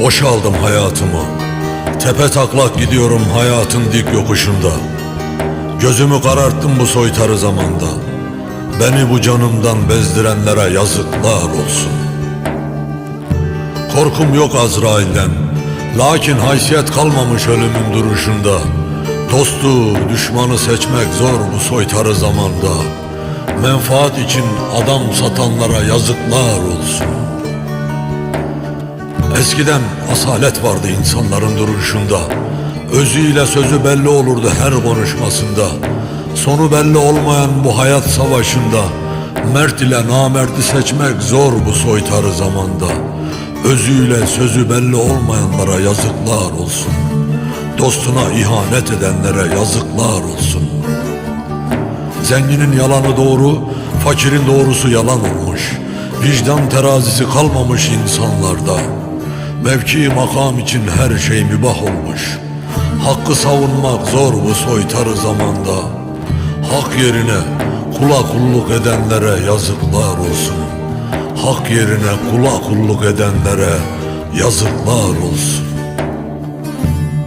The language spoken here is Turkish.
Boşaldım hayatımı. Tepe taklak gidiyorum hayatın dik yokuşunda. Gözümü kararttım bu soytarı zamanda. Beni bu canımdan bezdirenlere yazıklar olsun. Korkum yok Azrail'den. Lakin haysiyet kalmamış ölümün duruşunda. Dostu, düşmanı seçmek zor bu soytarı zamanda. Menfaat için adam satanlara yazıklar olsun. Eskiden asalet vardı insanların duruşunda. Özüyle sözü belli olurdu her konuşmasında. Sonu belli olmayan bu hayat savaşında Mert ile namerti seçmek zor bu soytarı zamanda. Özüyle sözü belli olmayanlara yazıklar olsun. Dostuna ihanet edenlere yazıklar olsun. Zenginin yalanı doğru, fakirin doğrusu yalan olmuş. Vicdan terazisi kalmamış insanlarda. Mevki makam için her şey mübah olmuş. Hakkı savunmak zor bu soytarı zamanda. Hak yerine kula kulluk edenlere yazıklar olsun. Hak yerine kula kulluk edenlere yazıklar olsun.